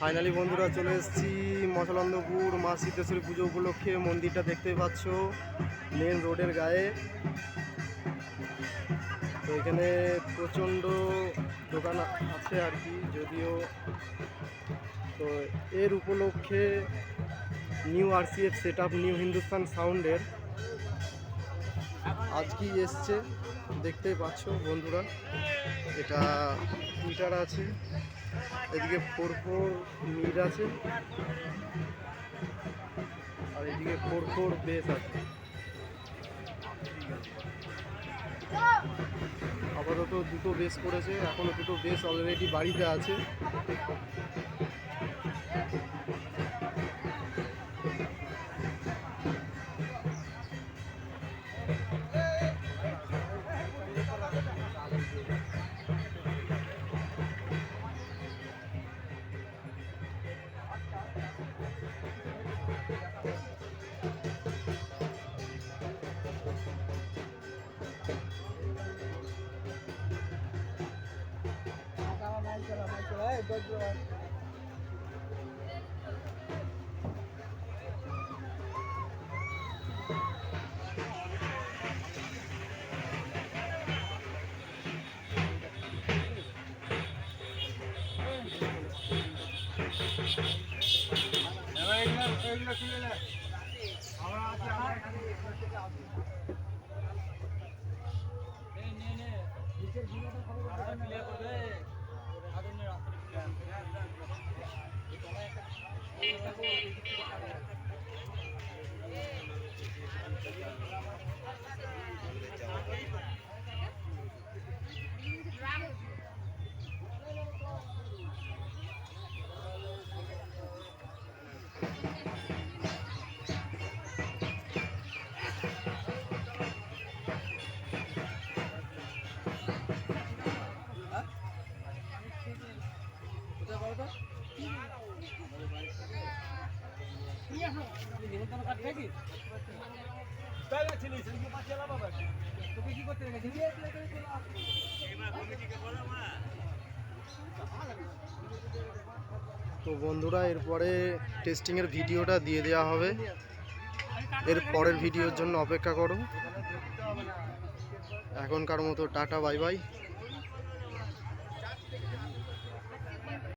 Finally বন্ধুরা চলে এসেছি মশলান্দপুর মা সিদ্ধেশ্বরী পুজো উপলক্ষে, মন্দিরটা দেখতেই পাচ্ছ মেন রোডের গায়ে। তো এখানে প্রচণ্ড দোকান আছে আর কি, যদিও তো এর উপলক্ষে new RCF set up new Hindustan সাউন্ডের আজকেই এসছে, দেখতেই পাচ্ছ বন্ধুরা, এটা টুইটার আছে, এদিকে ফোর ফোর মিড আছে, আর এদিকে ফোর ফোর বেস আছে। আপাতত দুটো বেস করেছে এখনও দুটো বেস অলরেডি বাড়িতে আছে। আমরা আজকে আমরা এখানে। থেকে আসি কোথায় বলো তো তো বন্ধুরা, এরপরে টেস্টিংয়ের ভিডিওটা দিয়ে দেওয়া হবে। এর পরের ভিডিওর জন্য অপেক্ষা করো। এখনকার মতো টাটা, বাই বাই।